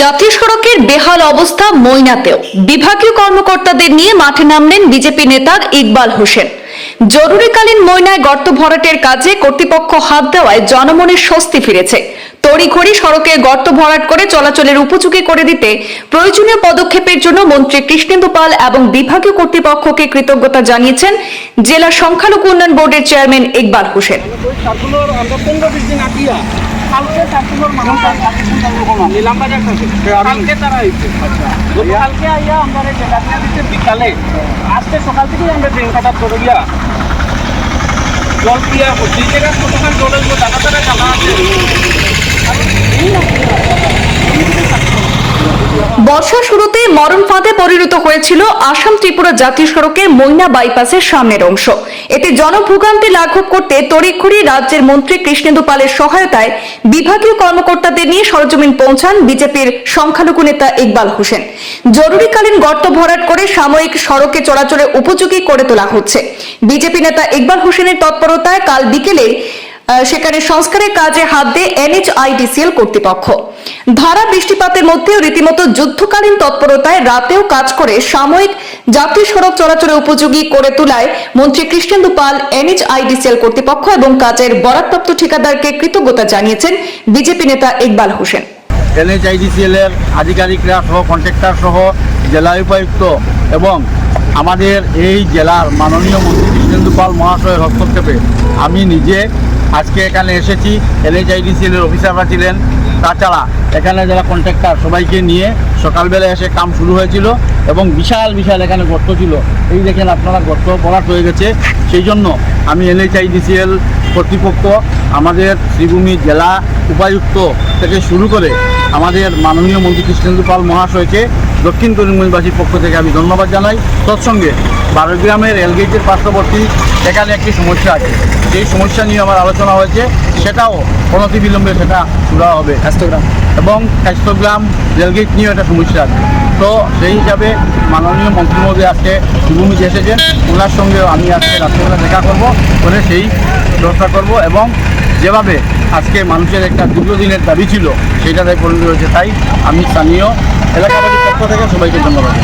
জাতীয় সড়কের বেহাল অবস্থা ময়নাতেও। বিভাগীয় কর্মকর্তাদের নিয়ে মাঠে নামলেন বিজেপি নেতা ইকবাল হোসেন। জরুরিকালীন ময়নায় গর্ত ভরাটের কাজে কর্তৃপক্ষ হাত দেওয়ায় জনমনের স্বস্তি ফিরেছে। তড়িঘড়ি সড়কে গর্ত ভরাট করে চলাচলের উপযোগী করে দিতে প্রয়োজনীয় পদক্ষেপের জন্য মন্ত্রী কৃষ্ণেন্দু পাল এবং বিভাগীয় কর্তৃপক্ষকে কৃতজ্ঞতা জানিয়েছেন জেলা সংখ্যালঘু উন্নয়ন বোর্ডের চেয়ারম্যান ইকবাল হোসেন। কালকে সার্কুলার মানুষ নিলাম বাজার থেকে কালকে তারা আইছে কালকে আইয়া আমরা জেলা দিয়া দিচ্ছে বিকালে আজকে সকাল থেকেই আমরা ট্রেন কাটার করে গিয়া জল দিয়া জায়গায় কতক্ষণ তারা তারা আছে? বর্ষা শুরুতে মরণ ফাঁদে পরিণত হয়েছিল আসাম ত্রিপুরা জাতীয় সড়কের ময়না বাইপাসের সামনের অংশ। এতে জনভোগান্তি লাঘব করতে তড়িঘড়ি রাজ্যের মন্ত্রী কৃষ্ণেন্দু পালের সহায়তায় বিভাগীয় কর্মকর্তাদের নিয়ে সরজমিন পৌঁছান বিজেপির সংখ্যালঘু নেতা ইকবাল হোসেন। জরুরিকালীন গর্ত ভরাট করে সাময়িক সড়কে চলাচলের উপযোগী করে তোলা হচ্ছে। বিজেপি নেতা ইকবাল হোসেনের তৎপরতায় কাল বিকেলে সেখানে সংস্কারের কাজে হাত দেয় এনএইচআইডিসিএল কর্তৃপক্ষ। ধারা বৃষ্টিপাতের মধ্যেও রীতিমতো যুদ্ধকালীন তৎপরতায় রাতেও কাজ করে সাময়িক জাতীয় সড়ক চলাচলের উপযোগী করে তোলায় মন্ত্রী কৃষ্ণেন্দু পাল এনএইচআইডিসিএল কর্তৃপক্ষ এবং কাজের বরাদ্দপ্রাপ্ত ঠিকাদারকে কৃতজ্ঞতা জানিয়েছেন বিজেপি নেতা ইকবাল হোসেন। এনএইচআইডিসিএল এর আধিকারিকরা সহ কন্ট্রাক্টর সহ, জেলা উপায়ুক্ত এবং আমাদের এই জেলার মাননীয় মন্ত্রী কৃষ্ণেন্দু পাল মহাশয়ের হস্তক্ষেপে আমি নিজে আজকে এখানে এসেছি এনএইচআইডিসিএল এর অফিসাররা ছিলেন, তাছাড়া এখানে যারা কন্ট্রাক্টর সবাইকে নিয়ে সকালবেলা এসে কাম শুরু হয়েছিল এবং বিশাল বিশাল এখানে গর্ত ছিল। এই দেখেন আপনারা গর্ত ভরাট হয়ে গেছে। সেই জন্য আমি এনএইচআইডিসিএল কর্তৃপক্ষ, আমাদের শ্রীভূমি জেলা উপায়ুক্ত থেকে শুরু করে আমাদের মাননীয় মন্ত্রী কৃষ্ণেন্দু পাল মহাশয়কে দক্ষিণ করিমগঞ্জবাসীর পক্ষ থেকে আমি ধন্যবাদ জানাই। তৎসঙ্গে বারোগ্রামের রেলগেটের পার্শ্ববর্তী এখানে একটি সমস্যা আছে। সেই সমস্যা নিয়ে আমার আলোচনা হয়েছে সেটাও অনতিবিলম্বে সেটা শুরু হবে। স্বাস্থ্যগ্রাম। এবং স্বাস্থ্যগ্রাম রেলগেট নিয়েও একটা সমস্যা আছে। তো সেই হিসাবে মাননীয় মন্ত্রী মহোদয় আজকে শুভভূমিতে এসেছেন। ওনার সঙ্গেও আমি আজকে রাত্রেবেলা দেখা করব। করে সেই ব্যবস্থা করব এবং যেভাবে আজকে মানুষের একটা দীর্ঘদিনের দাবি ছিল সেটাতে পরিণত হয়েছে তাই আমি স্থানীয় এলাকাবাসীর পক্ষ থেকে সবাইকে ধন্যবাদ।